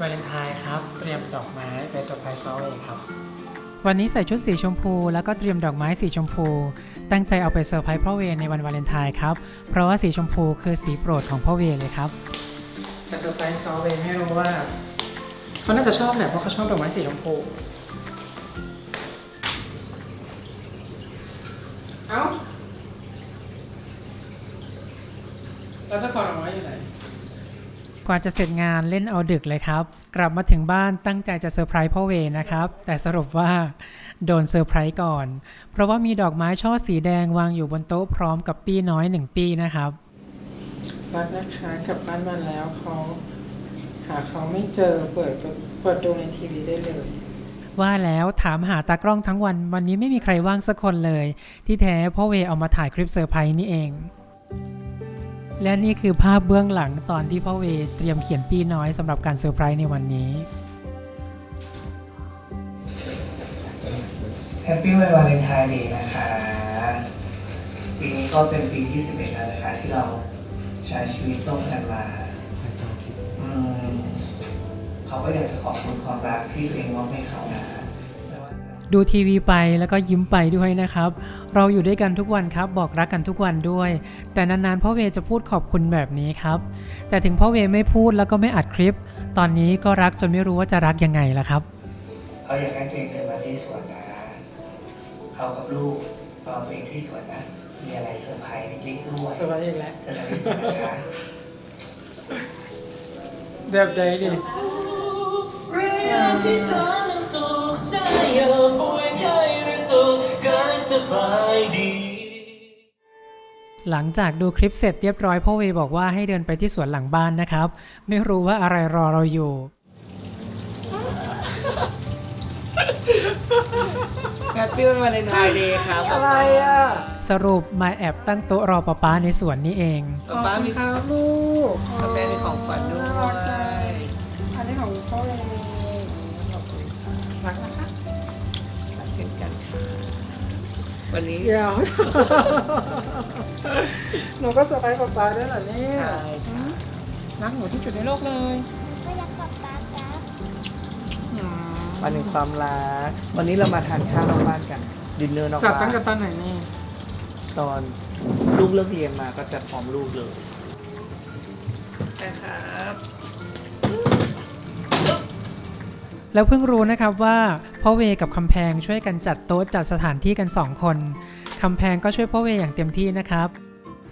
วาเลนไทน์ครับ เตรียมดอกไม้ไปเซอร์ไพรส์ซอเองครับ วันนี้ใส่ชุดสีชมพู แล้วก็เตรียมดอกไม้สีชมพู ตั้งใจเอาไปเซอร์ไพรส์พ่อเวในวันวาเลนไทน์ครับ เพราะว่าสีชมพูคือสีโปรดของพ่อเวเลยครับ จะเซอร์ไพรส์ซอเวไม่รู้ว่าเขาน่าจะชอบแหละเพราะเขาชอบดอกไม้สีชมพู เอ้าแล้วเจ้าของดอกไม้อยู่ไหน กว่าจะเสร็จงานเล่นเอาดึกเลยครับ กลับมาถึงบ้านตั้งใจจะเซอร์ไพรส์พ่อเวนะครับ แต่สรุปว่าโดนเซอร์ไพรส์ก่อน เพราะว่ามีดอกไม้ช่อสีแดงวางอยู่บนโต๊ะพร้อมกับปีน้อยหนึ่งปีนะครับรักนะคะกลับบ้านมาแล้วเขาหาเขาไม่เจอเปิดเปิดดูในทีวีได้เลย ว่าแล้วถามหาตากล้องทั้งวัน วันนี้ไม่มีใครว่างสักคนเลย ที่แท้พ่อเวเอามาถ่ายคลิปเซอร์ไพรส์นี่เอง และนี่คือภาพเบื้องหลังตอนที่พ่อเวเตรียมเขียนปีน้อยสำหรับการเซอร์ไพรส์ในวันนี้ แฮปปี้วันวาเลนไทน์เดย์นะคะ ปีนี้ก็เป็นปีที่11แล้วนะคะ ที่เราใช้ชีวิตร่วมกันมาอืมเขาก็อยากจะขอบคุณความรักที่ตัวเองมอบให้เขานะไม่ว่าจะ ดูทีวีไปแล้วก็ยิ้มไปด้วยนะครับ เราอยู่ด้วยกันทุกวันครับ บอกรักกันทุกวันด้วย แต่นานๆพ่อเวจะพูดขอบคุณแบบนี้ครับ แต่ถึงพ่อเวไม่พูดแล้วก็ไม่อัดคลิป ตอนนี้ก็รักจนไม่รู้ว่าจะรักยังไงละครับเขาอยากให้ตัวเองเดินมาที่สวนนะเขากับลูกรอตัวเองที่สวนนะมีอะไรเซอร์ไพรส์เล็กๆด้วยสบายอีกแล้วเจอกันที่สวนนะคะแบบใดดิเรื่องที่ายดี หลังจากดูคลิปเสร็จเรียบร้อยพ่อเวบอกว่าให้เดินไปที่สวนหลังบ้านนะครับ ไม่รู้ว่าอะไรรอเราอยู่ แฮปปี้วันวาเลนไทน์เดย์ครับอะไรอะสรุปมาแอบตั้งโต๊ะรอป๊าป๊าในสวนนี่เองป๊าป๊ามีครับลูกกาแฟมีของขวัญด้วยอันนี้ของพ่อเอง วันนี้เดี๋ยวหนูก็สบายป๊าป๊าด้วยเหรอเนี่ยใช่ค่ะรักหนูที่สุดในโลกเลยก็อยากกลับบ้านครับวันหนึ่งความรัก วันนี้เรามาทานข้าวนอกบ้านกัน ดินเนอร์นอกจัดบ้าตั้งนแต่ตอนไหนนี่ตอนลูกเลิกเรียนมาก็จะพร้อมลูกเลยนะครับ แล้วเพิ่งรู้นะครับว่าพ่อเวกับคำแพงช่วยกันจัดโต๊ะจัดสถานที่กัน 2 คนคำแพงก็ช่วยพ่อเวอย่างเต็มที่นะครับ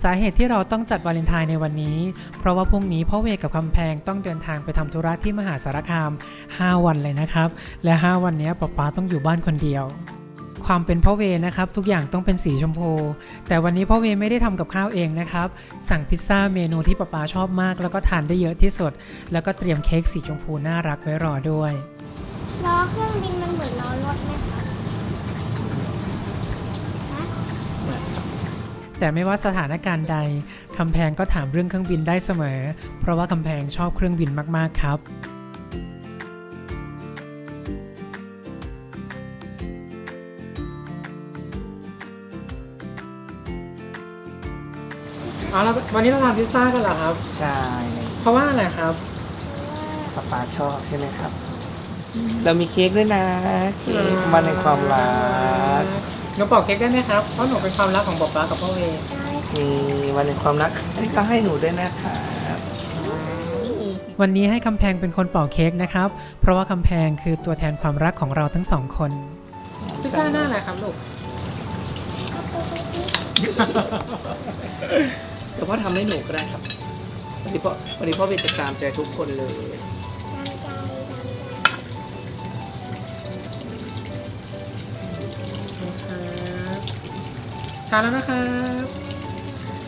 สาเหตุที่เราต้องจัดวาเลนไทน์ในวันนี้ เพราะว่าพรุ่งนี้พ่อเวกับคำแพงต้องเดินทางไปทำธุระที่มหาสารคาม 5 วันเลยนะครับ และ 5 วันนี้ป๊าป๊าต้องอยู่บ้านคนเดียวความเป็นพ่อเวนะครับ ทุกอย่างต้องเป็นสีชมพู แต่วันนี้พ่อเวไม่ได้ทำกับข้าวเองนะครับ สั่งพิซซ่าเมนูที่ป๊าป๊าชอบมาก แล้วก็ทานได้เยอะที่สุด แล้วก็เตรียมเค้กสีชมพูน่ารักไว้รอด้วย เครื่องบินมันเหมือนล้อรถไหมครับฮะแต่ไม่ว่าสถานการณ์ใดคำแพงก็ถามเรื่องเครื่องบินได้เสมอ เพราะว่าคำแพงชอบเครื่องบินมากๆครับ เอาแล้ววันนี้เราทานพิซซ่ากันเหรอครับ ใช่เพราะว่าอะไรครับ ป๊าป๊าชอบใช่ไหมครับ เรามีเค้กด้วยนะ เค้กวันในความรักหนูปอกเค้กได้ไหมครับ เพราะหนูเป็นความรักของป๊าป๊ากับพ่อเวได้มีวันในความรักอันนี้ก็ให้หนูด้วยนะครับวันนี้ให้คำแพงเป็นคนเป่าเค้กนะครับ เพราะว่าคำแพงคือตัวแทนความรักของเราทั้งสองคนพิซซ่าหน้าอะไรครับลูกแต่พ่อทำให้หนูก็ได้ครับวันนี้พ่อวันนี้พ่อเป็นจะตามใจทุกคนเลย ทานแล้วนะครับ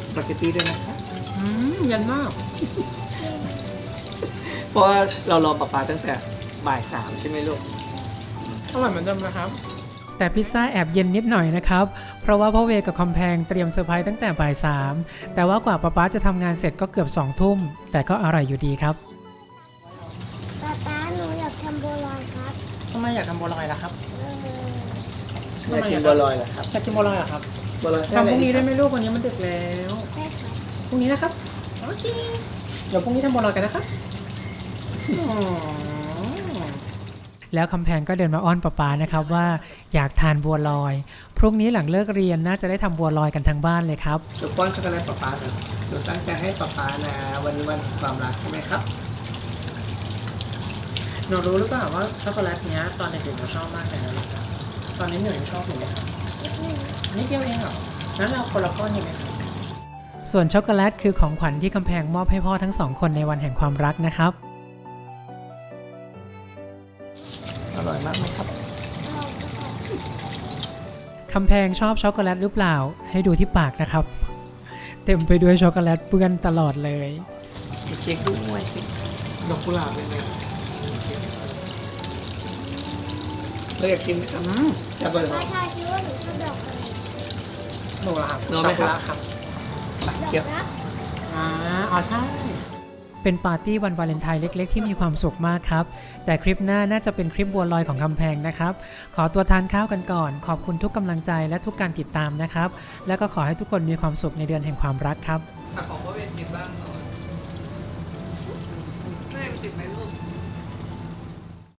สปาเกตตี้ด้วยนะครับอืมเย็นมาก เพราะว่าเรารอป๊าป๊าตั้งแต่บ่ายสามใช่ไหมลูก อร่อยเหมือนเดิมนะครับ แต่พิซซ่าแอบเย็นนิดหน่อยนะครับ เพราะว่าพ่อเวกับคอมแพงเตรียมเซอร์ไพรส์ตั้งแต่บ่ายสามแต่ว่ากว่าป๊าป๊าจะทำงานเสร็จก็เกือบสองทุ่ม แต่ก็อร่อยอยู่ดีครับ ป๊าป๊าหนูอยากทำโบราณครับทำไมอยากทำบัวลอยล่ะครับ เออ อยากกินบัวลอยเหรอครับ อยากกินบัวลอยเหรอครับ บัวลอยทำพรุ่งนี้ได้ไหมลูกวันนี้มันดึกแล้วได้ครับพรุ่งนี้นะครับโอเคเดี๋ยวพรุ่งนี้ทำบัวลอยกันนะครับอืมแล้วคำแพงก็เดินมาอ้อนป๊าป๊านะครับว่าอยากทานบัวลอย พรุ่งนี้หลังเลิกเรียนน่าจะได้ทำบัวลอยกันทั้งบ้านเลยครับ หนูป้อนช็อกโกแลตป๊าป๊าหน่อยหนูตั้งใจให้ป๊าป๊านะ วันนี้วันแห่งความรักใช่ไหมครับ หนูรู้หรือเปล่าว่าช็อกโกแลตเนี้ยตอนเด็กๆเราชอบมากเลยนะลูกครับ ตอนนี้หนูยังชอบอยู่ไหมครับนิดเดียวเองเหรองั้นเราคนละก้อนดีไหมครับส่วนช็อกโกแลตคือของขวัญที่กำแพงมอบให้พ่อทั้งสองคนในวันแห่งความรักนะครับ อร่อยมากไหมครับคำแพงชอบช็อกโกแลตหรือเปล่า ให้ดูที่ปากนะครับ เต็มไปด้วยช็อกโกแลตเปื้อนตลอดเลย มีเค้กด้วยดอกกุหลาบเลยนะ เราอยากชิมไหมครับจะเปิดป้าชายคิดว่าหนูชอบดอกอะไรหนูครับโนไหมครับครับดอกเคี้ยวรัก อ่าอ๋อใช่ เป็นปาร์ตี้วันวาเลนไทน์เล็ก ๆ ที่มีความสุขมากครับ แต่คลิปหน้าน่าจะเป็นคลิปบัวลอยของคำแพงนะครับ ขอตัวทานข้าวกันก่อน ขอบคุณทุกกำลังใจและทุกการติดตามนะครับ แล้วก็ขอให้ทุกคนมีความสุขในเดือนแห่งความรักครับ ของพ่อเวทกินบ้างหน่อยแม่ติดไหมลูก